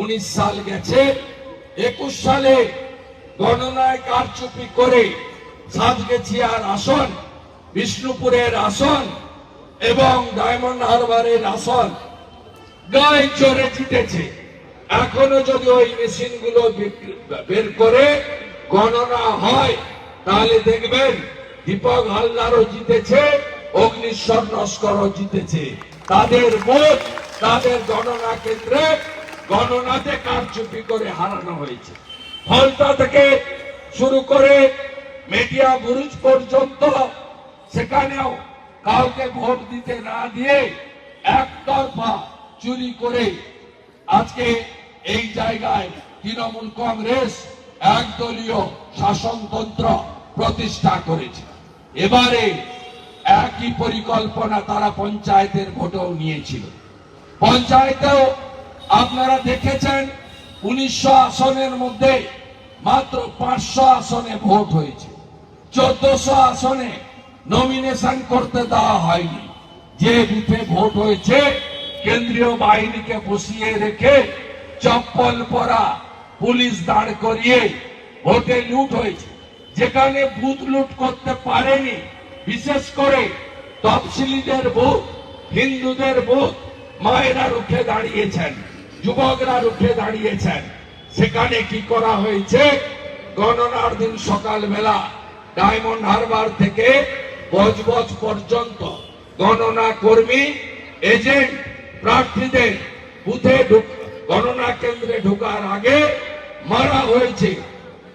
উনিশ সাল গেছে, একুশ সালে গণনায় কারচুপি করে সাতগেছিয়ার আসন, বিষ্ণুপুরের আসন এবং ডায়মন্ড হারবারের আসন। গায়ে চড়ে জিতেছে এখনও যদি ওই মেশিনগুলো বের করে গণনা হয়, তাহলে দেখবেন দীপক হালদারও জিতেছে, অগ্নিশ্বর নস্করও জিতেছে। তাদের ভোট, তাদের গণনা কেন্দ্রে গণনাতে কারচুপি করে হারানো হয়েছে। ফলতা থেকে শুরু করে মেটিয়া বুরুজ পর্যন্ত সেখানেও কাউকে ভোট দিতে না দিয়ে একতরফা চুরি করে আজকে এই জায়গায় তৃণমূল কংগ্রেস একদলীয় শাসনতন্ত্র প্রতিষ্ঠা করেছে। এবারে একই পরিকল্পনা তারা পঞ্চায়েতের ভোটেও নিয়েছিল। পঞ্চায়েতেও আপনারা দেখেছেন উনিশশো আসনের মধ্যে মাত্র পাঁচশো আসনে ভোট হয়েছে। চোদ্দশো আসনে নমিনেশন করতে দেওয়া হয়নি। যে বুথে ভোট হয়েছে, কেন্দ্রীয় বাহিনীকে বসিয়ে রেখে চপ্পল পরা পুলিশ দাঁড় করিয়ে ভোটে লুট হয়েছে। যেখানে বুথ লুট করতে পারেনি, বিশেষ করে তফসিলিদের বুথ, হিন্দুদের বুথ, মায়েরা রুখে দাঁড়িয়েছেন। যুবকরা রুখে দাঁড়িয়েছেন। সেখানে কি করা হয়েছে? গণনার দিন সকালবেলা ডায়মন্ড হারবার থেকে বজবজ পর্যন্ত গণনা কর্মী, এজেন্ট, প্রার্থীদের বুথে গণনা কেন্দ্রে ঢোকার আগে মারা হয়েছে।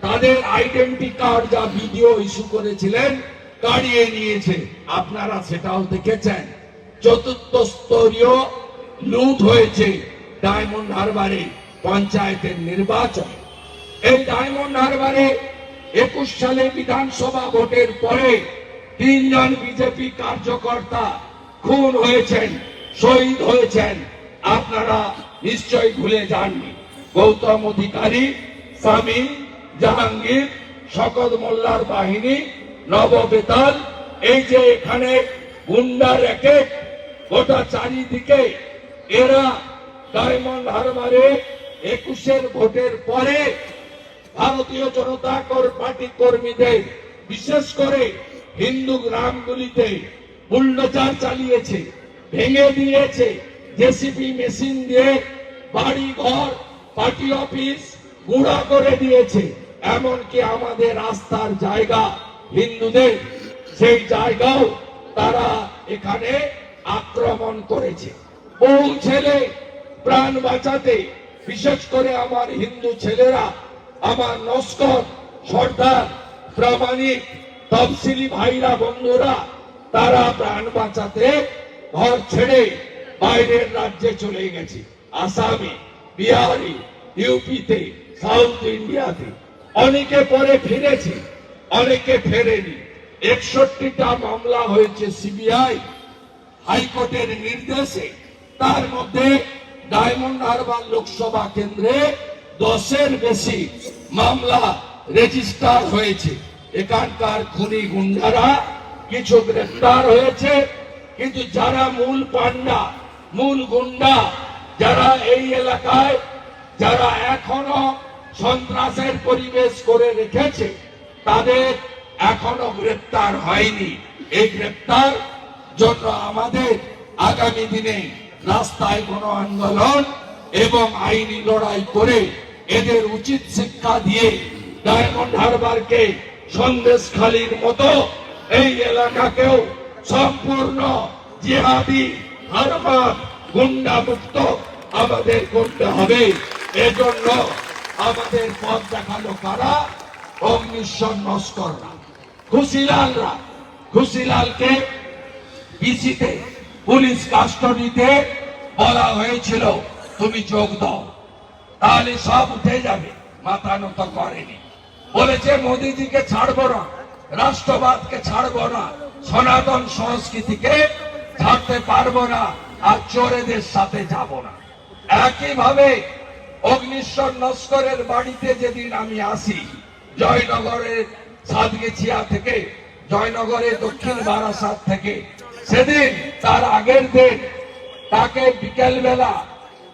তাদের আইডেন্টি কার্ড যা ভিডিও ইস্যু করেছিলেন, কাড়িয়ে নিয়েছে। আপনারা সেটাও দেখেছেন। চতুর্থ স্তরীয় লুট হয়েছে। ডায়মন্ড হারবারে পঞ্চায়েতের নির্বাচন। এই ডায়মন্ড হারবারে একুশ সালে বিধানসভা ভোটের পরে তিনজন বিজেপি কার্যকর্তা খুন হয়েছেন, শহীদ হয়েছেন। আপনারা নিশ্চয়ই ভুলে যাননি। গৌতম অধিকারী, স্বামী, জাহাঙ্গীর, শকত মোল্লার বাহিনী নব নববেতাল, এই যে এখানে গুন্ডা র্যাকেট, গোটা চারিদিকে এরা ডায়মন্ড হারবারে একুশের ভোটের পরে ভারতীয় জনতা পার্টি কর্মীদের, বিশেষ করে হিন্দু গ্রামগুলিতে বুল্ডোজার চালিয়েছে, ভেঙে দিয়েছে, জেসিপি মেশিন দিয়ে বাড়ি ঘর পার্টি অফিস গুঁড়া করে দিয়েছে। এমনকি আমাদের রাস্তার জায়গা হিন্দুদের, সেই জায়গাও তারা এখানে আক্রমণ করেছে। বহু ছেলে প্রাণ বাঁচাতে, বিশেষ করে আমার হিন্দু ছেলেরা, আমার নস্কর, সর্দার, প্রামাণিক, তফসিলি ভাইরা বন্ধুরা, তারা প্রাণ বাঁচাতে ঘর ছেড়ে বাইরের রাজ্যে চলে গেছে। আসামে, বিহারি, ইউপিতে, সাউথ ইন্ডিয়াতে। অনেকে পরে ফিরেছে, অনেকে ফেরেনি। একষট্টিটা মামলা হয়েছে সিবিআই হাইকোর্টের নির্দেশে। তার মধ্যে ডায়মন্ড হারবার লোকসভা কেন্দ্রে দশের বেশি মামলা রেজিস্টার হয়েছে। এখানকার খুনি গুন্ডারা কিছু গ্রেফতার হয়েছে, কিন্তু যারা মূল পান্ডা, মূল গুন্ডা, যারা এই এলাকায়, যারা এখনও সন্ত্রাসের পরিবেশ করে রেখেছে, তাদের এখনও গ্রেপ্তার হয়নি। এই গ্রেপ্তার জন্য আমাদের আগামী দিনে রাস্তায় কোন আন্দোলন এবং আইনি লড়াই করে এদের উচিত শিক্ষা দিয়ে ডায়মন্ড হারবারকে সন্দেশ খালির মতো এই এলাকাকেও সম্পূর্ণ জিহাদি হারবার গুন্ডা মুক্ত আমাদের করতে হবে। এজন্য আমাদের পথ দেখাল কারা? অগ্নিশ্বর নস্কররা খুশিলালরা। খুশিলালকে পিসিতে পুলিশ কাস্টডিতে বলা হয়েছিল, তুমি যোগ দাও। তাহলে সব উঠে যাবে, মাথা নত করেনি। বলেছে, মোদিজিকে ছাড়বো না, রাষ্ট্রবাদকে ছাড়বো না, সনাতন সংস্কৃতিকে ছাড়তে পারব না, আর চোরেদের সাথে যাব না। একইভাবে অগ্নিশ্বর নস্করের বাড়িতে যেদিন আমি আসি, জয়নগরের সাতগেছিয়া থেকে, জয়নগরের দক্ষিণ বারাসাত থেকে সেদিন তার আগের দিন তাকে বিকেল বেলা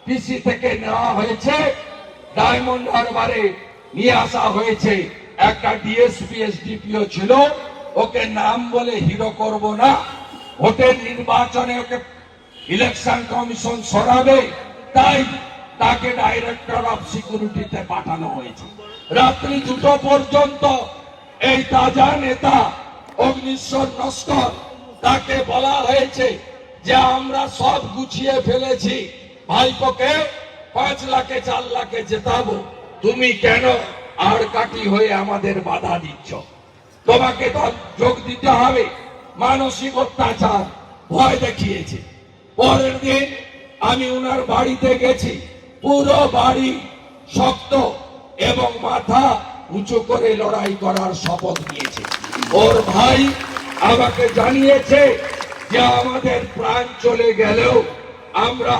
পিসি থেকে নেওয়া হয়েছে। ডায়মন্ড হারবারে নিয়ে আসা হয়েছে। একটা ডিএসপি এসডিপিও ছিল। ওকে নাম বলে হিরো করব না। ভোটের নির্বাচনে ওকে ইলেকশন কমিশন সরাবে। তাই তাকে ডাইরেক্টর অফ সিকিউরিটিতে পাঠানো হয়েছে। রাত্রি দুটো পর্যন্ত এই তাজা নেতা অগ্নিশ্বর নস্কর তাকে বলা হয়েছে যে আমরা সব গুছিয়ে ফেলেছি। ভাইপোকে পাঁচ লাখে, চার লাখে জেতাবো। তুমি কেন আর কাটি হয়ে আমাদের বাধা দিচ্ছ? তোমাকে যোগ দিতে হবে। মানসিক অত্যাচার ভয় দেখিয়েছে। পরের দিন আমি ওনার বাড়িতে গেছি। পুরো বাড়ি শক্ত এবং মাথা উঁচু করে লড়াই করার শপথ নিয়েছে। ওর ভাই আমাকে জানিয়েছে যে আমাদের প্রাণ চলে গেলেও আমরা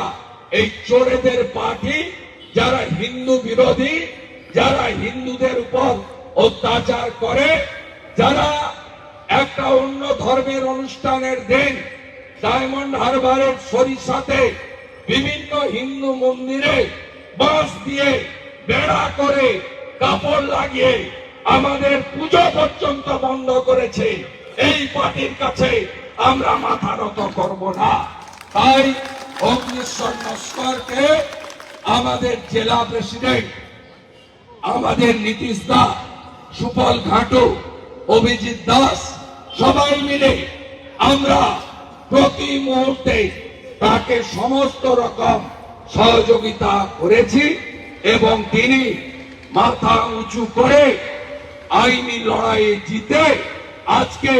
এই চোরেদের পার্টি, যারা হিন্দু বিরোধী, যারা হিন্দুদের উপর অত্যাচার করে, যারা একটা অন্য ধর্মের অনুষ্ঠানের দিন ডায়মন্ড হারবারের সরিষাতে বিভিন্ন হিন্দু মন্দিরে বাঁশ দিয়ে বেড়া করে কাপড় লাগিয়ে আমাদের পুজো পর্যন্ত বন্ধ করেছে। এই পার্টির কাছে আমরা মাথা নত করব না। তাই অগ্নিশ্বর নস্করকে আমাদের জেলা প্রেসিডেন্ট, আমাদের নীতিশ দা সুফল ঘাটু, অভিজিৎ দাস সবাই মিলে আমরা প্রতি মুহূর্তে তাকে সমস্ত রকম সহযোগিতা করেছি এবং তিনি মাথা উঁচু করে আইনি লড়াইয়ে জিতে আজকে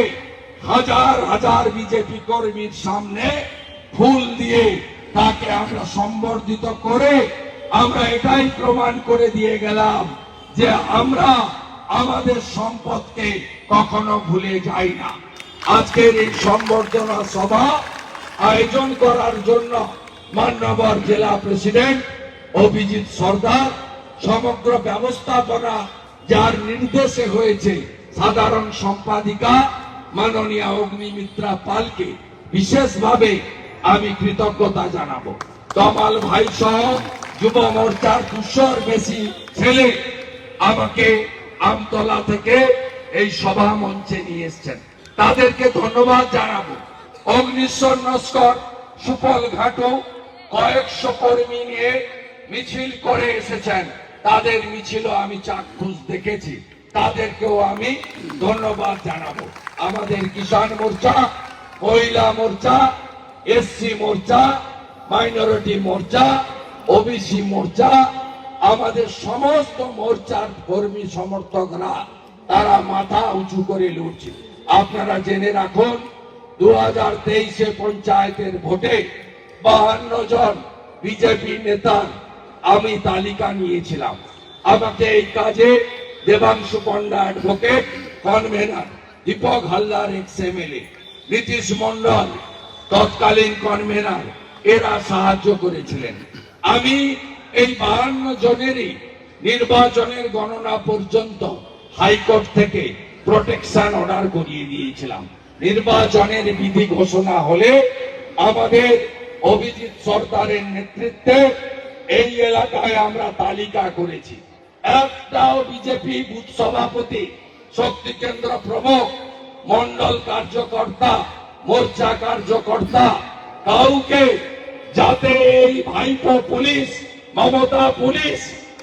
হাজার হাজার বিজেপি কর্মীর সামনে ফুল দিয়ে তাকে আমরা সম্বর্ধিত করে আমরা এটাই প্রমাণ করে দিয়ে গেলাম যে আমরা আমাদের সম্পদকে কখনো ভুলে যাই না। আজকের এই সম্বর্ধনা সভা আয়োজন করার জন্য মান্যবর জেলা প্রেসিডেন্ট অভিজিৎ সর্দার, সমগ্র ব্যবস্থাপনা যার নির্দেশে হয়েছে সাধারণ সম্পাদিকা মাননীয় অগ্নিমিত্রা পালকে বিশেষভাবে আমি কৃতজ্ঞতা জানাব। তমাল ভাই সহ যুব মোর্চার দুশোর বেশি ছেলে আমাকে আমতলা থেকে এই সভা মঞ্চে নিয়ে এসছেন। তাদেরকে ধন্যবাদ জানাব। অগ্নিশ্বর নস্কর, সুফল ঘাটু, কয়েকশো কর্মী নিয়ে মিছিল করে এসেছেন। তাদের মিছিল আমি চাক্ষুষ দেখেছি। তাদেরকেও আমি ধন্যবাদ জানাব। আমাদের কিষাণ মোর্চা, মহিলা মোর্চা এসসি মোর্চা, মাইনরিটি মোর্চা, ওবিসি মোর্চা, আমাদের সমস্ত মোর্চার কর্মী সমর্থকরা, তারা মাথা উঁচু করে লড়ছে। আপনারা জেনে রাখুন দু হাজার তেইশে পঞ্চায়েতের ভোটে বাহান্ন জন বিজেপি নেতার আমি তালিকা নিয়েছিলাম। আমাকে এই কাজে Debangshu Panda advocate convener Dipak Haldar ex MLA Nitish Mondal তৎকালীন কনভেনার এরা সাহায্য করেছিলেন। আমি এই বাহান্ন জনেরই নির্বাচনের গণনা পর্যন্ত হাইকোর্ট থেকে প্রোটেকশন অর্ডার করিয়ে দিয়েছিলাম। নির্বাচনের বিধি ঘোষণা হলে আমাদের অভিজিৎ সরকারের নেতৃত্বে এই এলাকায় আমরা তালিকা করেছি। একটাও বিজেপি বুথ সভাপতি, শক্তি কেন্দ্র প্রমুখ মন্ডল কার্যকর্তা, মোর্চা কার্যকর্তা, কাউকে যাতে এই ভাইপো পুলিশ, মমতা পুলিশ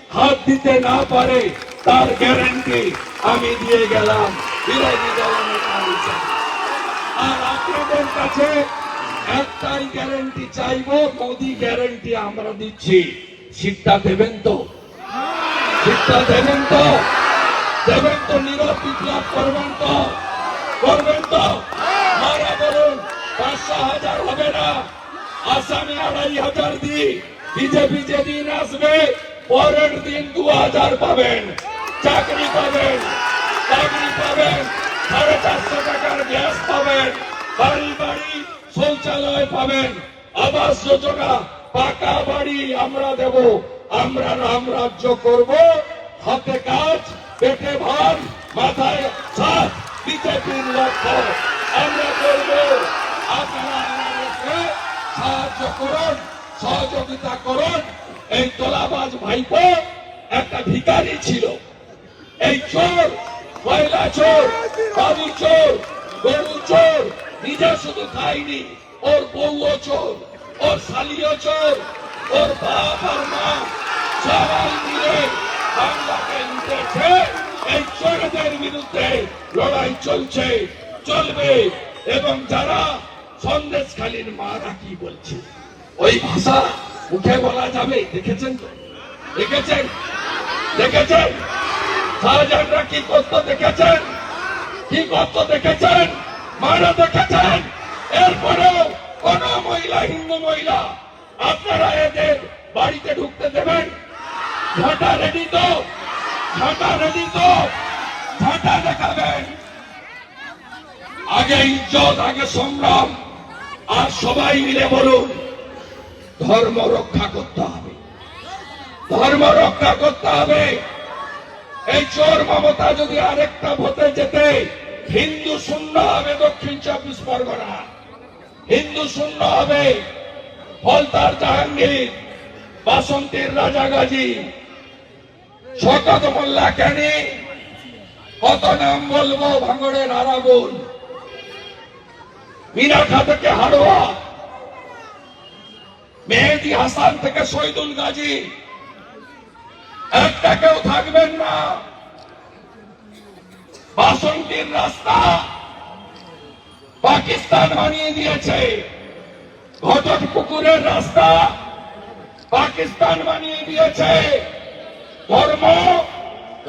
হাত দিতে না পারে, তার গ্যারান্টি আমি দিয়ে গেলাম। বিরোধী দল নেতা হিসেবে। আর আপনাদের কাছে একটাই গ্যারান্টি চাইব, মোদি গ্যারান্টি আমরা দিচ্ছি। সিটটা দেবেন তো? সিটটা দেবেন তো। দেবেন তো নীরব করবেন তো। করবেন তো। মারা বলুন পাঁচশো হাজার হবে না। আসামে আড়াই হাজার দিই বিজেপি যেদিন আসবে, পরের দিন দু হাজার পাবেন। চাকরি পাবেন। চাকরি পাবেন। সাড়ে চারশো টাকার গ্যাস পাবেন। বাড়ি বাড়ি শৌচালয় পাবেন। আবাস যোজনা পাকা বাড়ি আমরা দেব। আমরা রাম রাজ্য করব। হাতে কাজ, পেটে ভাত মাথায় ছাদ বিজেপির লক্ষ্য। আমরা করব আপনারা সাহায্য করুন, সহযোগিতা করুন। এই তোলাবাজ ভাইপো একটা ভিখারি ছিল। এই চোর কয়লা চোর, বাবু চোর, গরু চোর, নিজে শুধু খায়নি, ওর বউও চোর, ওর শালিও চোর, ওর বাপ আর মা এই বিরুদ্ধে লড়াই চলছে চলবে এবং বলছে ওই ভাষা বলা যাবে দেখেছেন দেখেছেন? দেখেছেন দেখেছেন দেখেছেন? মারা দেখেছেন? এরপরেও কোন মহিলা, হিন্দু মহিলা, আপনারা এদের বাড়িতে ঢুকতে দেবেন? ঝাঁটা রেডি তো। ঝাঁটা রেডি তো। ঝাঁটা দেখাবেন। আগে ইজ্জত, আগে সংগ্রাম। আর সবাই মিলে বলুন, ধর্ম রক্ষা করতে হবে। ধর্ম রক্ষা করতে হবে। এই চোর মমতা যদি আরেকটা ভোটে যেতে হিন্দু শূন্য হবে দক্ষিণ চব্বিশ পরগনা। হিন্দু শূন্য হবে। ফলতার জাহাঙ্গীর, বাসন্তীর রাজা গাজী শকত মোল্লা কেনি? কত নাম বলব ভাঙড়ে ভাঙড়ের আরাবুল? মিনাখা থেকে হাড়োয়া মেহেদি হাসান থেকে শহীদুল গাজী। একটা কেউ থাকবেন না। বাসন্তীর রাস্তা পাকিস্তান বানিয়ে দিয়েছে। ঘটক পুকুরের রাস্তা পাকিস্তান বানিয়ে দিয়েছে। ধর্ম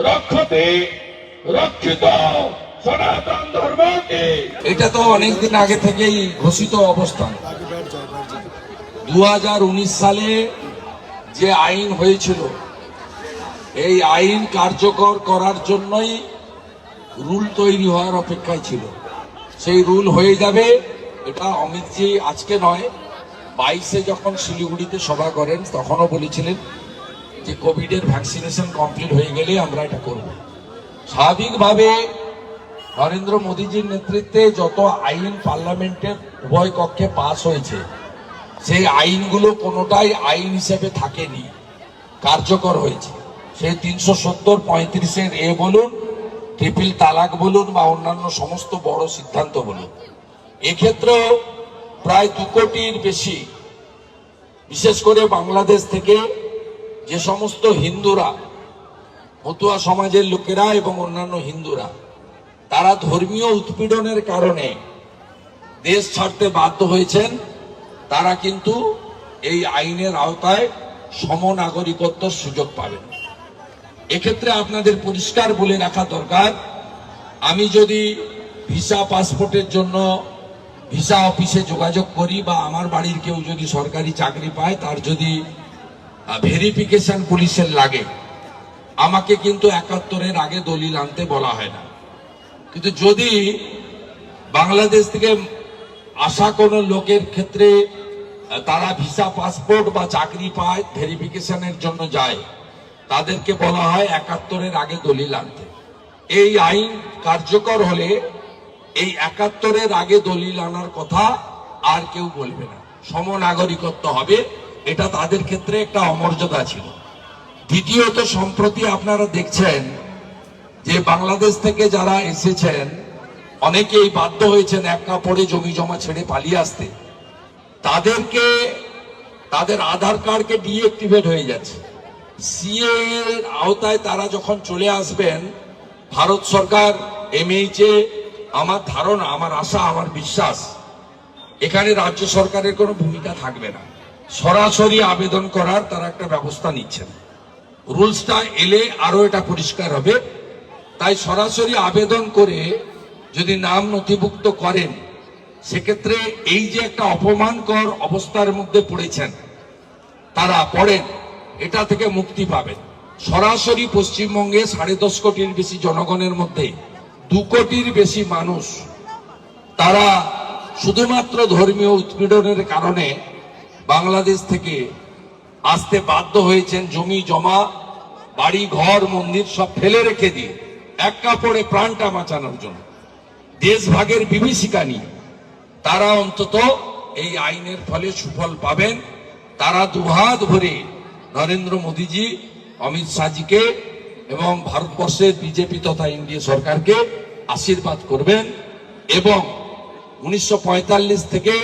রক্ষতে রক্ষিত, সনাতন ধর্মকে। এটা তো অনেকদিন আগে থেকেই ঘোষিত অবস্থান। দু সালে যে আইন হয়েছিল, এই আইন কার্যকর করার জন্যই রুল তৈরি হওয়ার অপেক্ষায় ছিল। সেই রুল হয়ে যাবে, এটা অমিতজি আজকে নয়। বাইশে যখন শিলিগুড়িতে সভা করেন, তখনও বলেছিলেন যে কোভিডের ভ্যাকসিনেশন কমপ্লিট হয়ে গেলে আমরা এটা করব। স্বাভাবিকভাবে নরেন্দ্র মোদীজির নেতৃত্বে যত আইন পার্লামেন্টের উভয় কক্ষে পাস হয়েছে, সেই আইনগুলো কোনোটাই আইন হিসেবে থাকেনি, কার্যকর হয়েছে। সেই তিনশো সত্তর পঁয়ত্রিশের এ বলুন ট্রিপল তালাক বলুন বা অন্যান্য সমস্ত বড় সিদ্ধান্ত বলুন, এক্ষেত্রেও প্রায় দু কোটির বেশি, বিশেষ করে বাংলাদেশ থেকে যে সমস্ত হিন্দুরা, মতুয়া সমাজের লোকেরা এবং অন্যান্য হিন্দুরা, তারা ধর্মীয় উৎপীড়নের কারণে দেশ ছাড়তে বাধ্য হয়েছেন, তারা কিন্তু এই আইনের আওতায় সমনাগরিকত্বর সুযোগ পাবেন। এক্ষেত্রে আপনাদের পরিষ্কার বলে রাখা দরকার, আমি যদি ভিসা পাসপোর্টের জন্য ভিসা অফিসে যোগাযোগ করি বা আমার বাড়ির কেউ যদি সরকারি চাকরি পায়, তার যদি ভেরিফিকেশন পুলিশের লাগে। আমাকে কিন্তু একাত্তরের আগে দলিল আনতে বলা হয় না। কিন্তু যদি বাংলাদেশ থেকে আসা কোনো লোকের ক্ষেত্রে তারা ভিসা, পাসপোর্ট বা চাকরি পায় ভেরিফিকেশনের জন্য যায়, তাদেরকে বলা হয় একাত্তরের আগে দলিল আনতে। এই আইন কার্যকর হলে এই একাত্তরের আগে দলিল আনার কথা আর কেউ বলবে না। সমনাগরিকত্ব হবে এটা তাদের ক্ষেত্রে একটা অমর্যাদা ছিল। দ্বিতীয়ত, সম্প্রতি আপনারা দেখছেন যে বাংলাদেশ থেকে যারা এসেছেন, অনেকেই বাধ্য হয়েছেন এক কাপড়ে জমি জমা ছেড়ে পালিয়ে আসতে। তাদেরকে, তাদের আধার কার্ডকে ডিএক্টিভেট হয়ে যাচ্ছে। সিএ এর আওতায় তারা যখন চলে আসবেন, ভারত সরকার এমএইচে আমার ধারণা, আমার আশা, আমার বিশ্বাস, এখানে রাজ্য সরকারের কোনো ভূমিকা থাকবে না। সরাসরি আবেদন করার তারা একটা ব্যবস্থা নিচ্ছেন। রুলসটা এলে আরও এটা পরিষ্কার হবে। তাই সরাসরি আবেদন করে যদি নাম নথিভুক্ত করেন, সেক্ষেত্রে এই যে একটা অপমানকর অবস্থার মধ্যে পড়েছেন, তারা পড়েন, এটা থেকে মুক্তি পাবেন। সরাসরি পশ্চিমবঙ্গে সাড়ে দশ কোটির বেশি জনগণের মধ্যে দু কোটির বেশি মানুষ, তারা শুধুমাত্র ধর্মীয় উৎপীড়নের কারণে বাংলাদেশ থেকে আসতে বাধ্য হয়েছেন জমি, জমা, বাড়ি, ঘর, মন্দির সব ফেলে রেখে দিয়ে এক কাপড়ে প্রাণটা বাঁচানোর জন্য। দেশভাগের বিভীষিকা নিয়ে তারা অন্তত এই আইনের ফলে সুফল পাবেন। তারা দুহাত ভরে নরেন্দ্র মোদীজি, অমিত শাহজিকে এবং ভারতবর্ষের বিজেপি তথা এনডিএ সরকারকে আশীর্বাদ করবেন এবং উনিশশো পঁয়তাল্লিশ থেকে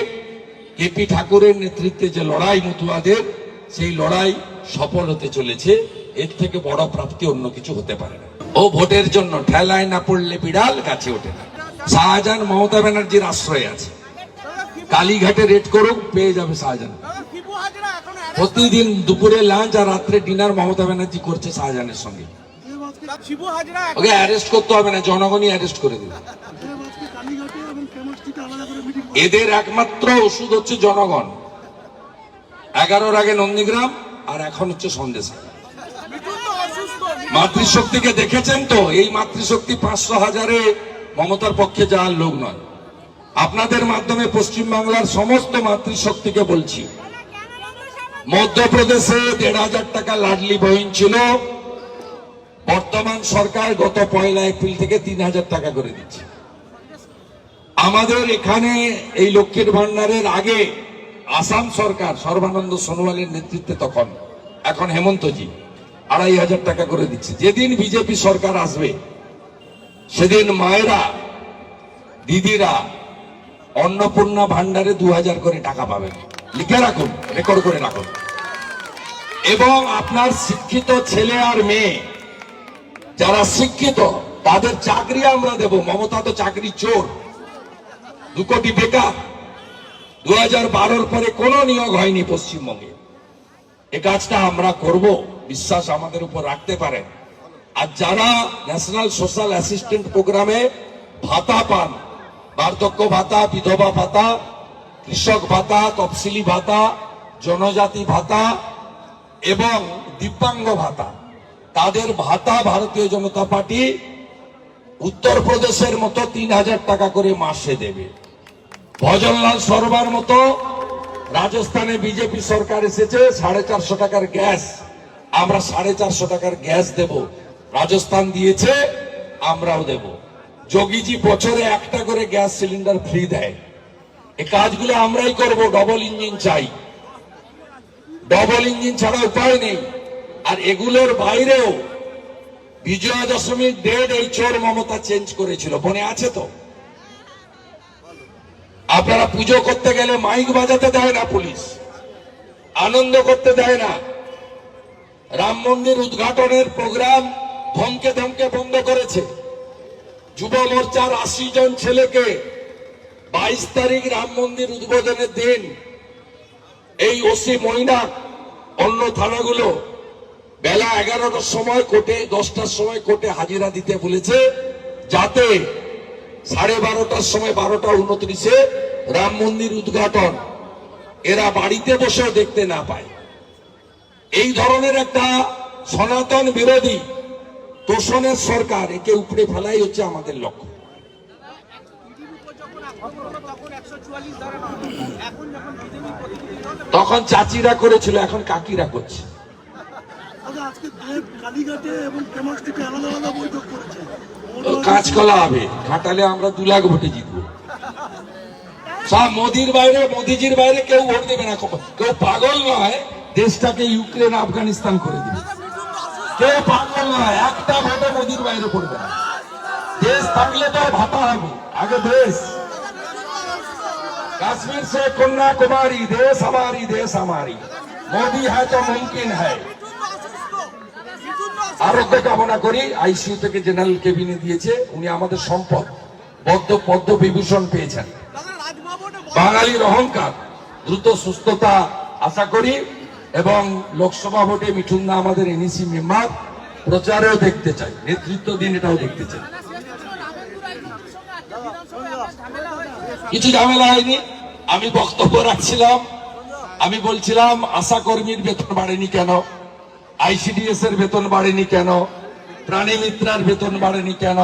কেপি ঠাকুরের নেতৃত্বে যে লড়াই মতুয়াদের সেই লড়াই সফল হতে চলেছে। এর থেকে বড় প্রাপ্তি অন্য কিছু হতে পারে না। ও ভোটের জন্য ঠেলায় না পড়লে বিড়াল গাছে ওঠে না। শাহজাহান মমতা ব্যানার্জির আশ্রয় আছে। কালীঘাটে রেড করুক পেয়ে যাবে শাহজাহান। প্রতিদিন দুপুরে লাঞ্চ আর রাত্রে ডিনার মমতা ব্যানার্জি করছে শাহজাহানের সঙ্গে। ওকে অ্যারেস্ট করতে হবে না জনগণই অ্যারেস্ট করে দেবে আজকে কালীঘাটে এবং কেমস্ট্রিতে আলাদা করে মিটিং এদের একমাত্র ওষুধ হচ্ছে জনগণ। এগারোর আগে নন্দীগ্রাম, আর এখন হচ্ছে সন্দেশ মাতৃশক্তিকে দেখেছেন তো? এই মাতৃশক্তি পাঁচশো হাজারে মমতার পক্ষে যাওয়ার লোক নয়। আপনাদের মাধ্যমে পশ্চিমবাংলার সমস্ত মাতৃশক্তিকে বলছি। মধ্যপ্রদেশে দেড় হাজার টাকা লাডলি বহিন ছিল। বর্তমান সরকার গত পয়লা এপ্রিল থেকে তিন হাজার টাকা করে দিচ্ছে। আমাদের এখানে এই লক্ষ্মীর ভান্ডারের আগে আসাম সরকার সর্বানন্দ সোনোয়ালের নেতৃত্বে তখন, এখন হেমন্তজি, আড়াই হাজার টাকা করে দিচ্ছে। যেদিন বিজেপি সরকার আসবে, সেদিন মায়েরা, দিদিরা অন্নপূর্ণা ভান্ডারে দু হাজার করে টাকা পাবেন। লিখে রাখুন, রেকর্ড করে রাখুন। এবং আপনার শিক্ষিত ছেলে আর মেয়ে, যারা শিক্ষিত, তাদের চাকরি আমরা দেব। মমতা তো চাকরি চোর। দু কোটি বেকার। দু হাজার বারোর পরে কোনো নিয়োগ হয়নি পশ্চিমবঙ্গে। এ কাজটা আমরা করব, বিশ্বাস আমাদের উপর রাখতে পারেন আর যারা ন্যাশনাল সোশ্যাল অ্যাসিস্ট্যান্ট প্রোগ্রামে ভাতা পান, বার্ধক্য ভাতা, বিধবা ভাতা, কৃষক ভাতা, তফসিলি ভাতা, জনজাতি ভাতা এবং দিব্যাঙ্গ ভাতা, তাদের ভাতা ভারতীয় জনতা পার্টি উত্তরপ্রদেশের মতো তিন হাজার টাকা করে মাসে দেবে। ভজনলাল সরবার মতো রাজস্থানে বিজেপি সরকার এসেছে, সাড়ে চারশো টাকার গ্যাস। আমরা সাড়ে চারশো টাকার গ্যাস দেব। রাজস্থান দিয়েছে, আমরাও দেব। যোগীজি বছরে একটা করে গ্যাস সিলিন্ডার ফ্রি দেয়। এ কাজগুলো আমরাই করব, ডবল ইঞ্জিন চাই। ডবল ইঞ্জিন ছাড়া উপায় নেই। আর এগুলোর বাইরেও বিজয়া দশমীর ডেট এই চোর মমতা চেঞ্জ করেছিল। মনে আছে তো? আপনারা পুজো করতে গেলে মাইক বাজাতে দেয় না পুলিশ। আনন্দ করতে দেয় না। রাম মন্দির উদ্ঘাটনের প্রোগ্রাম ধমকে ধমকে বন্ধ করেছে। যুব মোর্চার আশি জন ছেলেকে বাইশ তারিখ রাম মন্দির উদ্বোধনের দিন এই ওসি মইনা অন্য থানাগুলো বেলা এগারোটার সময় কোর্টে, দশটার সময় কোর্টে হাজিরা দিতে বলেছে যাতে সাড়ে বারোটার সময় বারোটা উনত্রিশে রাম মন্দির উদ্ঘাটন। এরা বাড়িতে বসেও দেখতে না পায়। এই ধরনের একটা সনাতন বিরোধী তোষণের সরকার একে উপড়ে ফেলাই হচ্ছে আমাদের লক্ষ্য। তখন চাচিরা করেছিল, এখন কাকিরা করছে। আচ্ছা আজকে কালীঘাটে এবং আলাদা আলাদা বৈঠক করেছে? কাঁচকলা হবে। খাটালে আমরা দু লাখ ভোটে জিতব। সব মোদির বাইরে, মোদিজির বাইরে কেউ ভোট দেবে না। কেউ পাগল নয়, দেশটাকে ইউক্রেন, আফগানিস্তান করে দিবে। কেউ পাগল নয়, একটা ভোটে মোদির বাইরে পড়বে না। দেশ থাকলে তো ভাতা হবে। আগে দেশ। কাশ্মীর সে কন্যাকুমারী, দেশ আমারি দেশ আমারি মোদি হ্যাঁ তো মুমকিন হ্যাঁ আরোগ্য কামনা করি আইসিইউ থেকে জেনারেল কেবিনে দিয়েছে, উনি আমাদের সম্পদ পদ্ম পদ্ম বিভূষণ পেয়েছেন। বাঙালির অহংকার, দ্রুত সুস্থতা আশা করি, এবং লোকসভা ভোটে মিঠুন দা আমাদের এনইসি মেম্বার, প্রচারেও দেখতে চাই, নেতৃত্ব দিন এটাও দেখতে চাই। কিছু ঝামেলা হয়নি, আমি বক্তব্য রাখছিলাম, আমি বলছিলাম আশা কর্মীর বেতন বাড়েনি কেন? আইসিডিএস এর বেতন বাড়েনি কেন? প্রাণী মিত্রার বেতন বাড়েনি কেন?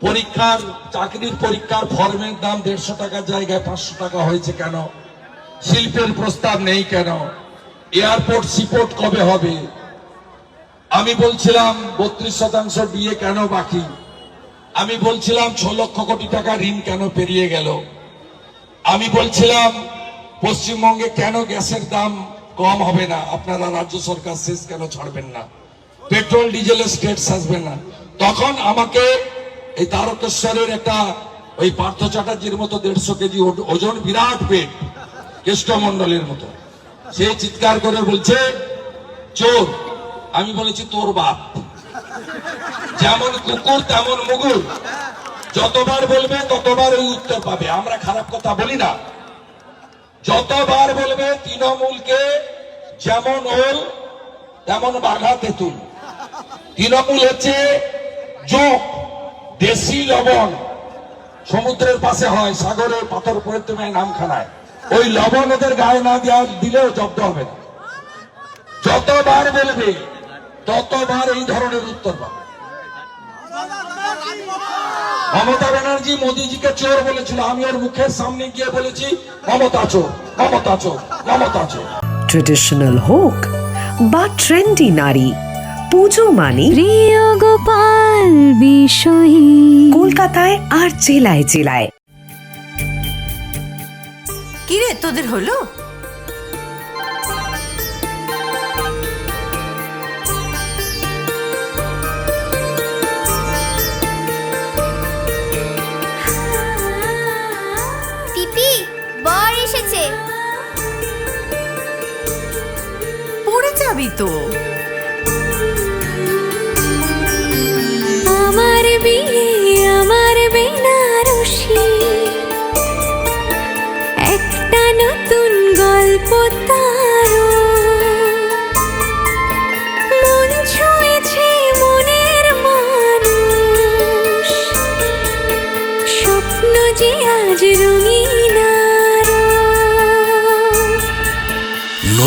পরীক্ষার, চাকরির পরীক্ষার ফর্মের দাম দেড়শো টাকার জায়গায় পাঁচশো টাকা হয়েছে কেন? শিল্পের প্রস্তাব নেই কেন? এয়ারপোর্ট সিপোর্ট কবে হবে? আমি বলছিলাম বত্রিশ শতাংশ দিয়ে কেন বাকি? আমি বলছিলাম ছ লক্ষ কোটি টাকা ঋণ কেন পেরিয়ে গেল? আমি বলছিলাম পশ্চিমবঙ্গে কেন গ্যাসের দাম কম হবে না। আপনারা রাজ্য সরকার শেষ কেন ছাড়বেন না? পেট্রোল ডিজেলের স্টেটস আসবে না। তখন আমাকে এই তারকেশ্বরের একটা ওই পার্থ চ্যাটার্জির মতো দেড়শো কেজি ওজন বিরাট পেট কেষ্টমন্ডলের মতো। সে চিৎকার করে বলছে, চোর, আমি বলেছি তোর বাপ। যেমন কুকুর, তেমন মুগুর। যতবার বলবে, ততবার ওই উত্তর পাবে। আমরা খারাপ কথা বলি না। যতবার বলবে তৃণমূলকে যেমন ওল, তেমন বাঘা তেঁতুল। তৃণমূল হচ্ছে যোগ, দেশি লবণ। সমুদ্রের পাশে হয়, সাগরের পাথর পরে তুমি নামখানায়। ওই লবণ এদের গায়ে না দেওয়া দিলেও জব্দ হবে না। যতবার বলবে, ততবার এই ধরনের উত্তর পাবে। মমতা ব্যানার্জি মোদিজিকে চোর বলেছিল। আমি ওর মুখের সামনে গিয়ে বলেছি মমতা চোর মমতা চোর মমতা চোর। ট্রেডিশনাল হোক বা ট্রেন্ডি নারী পুজো মানে প্রিয় গোপাল বিষয়ী। কলকাতায় আর জেলায় জেলায়। কিরে তোদের হলো?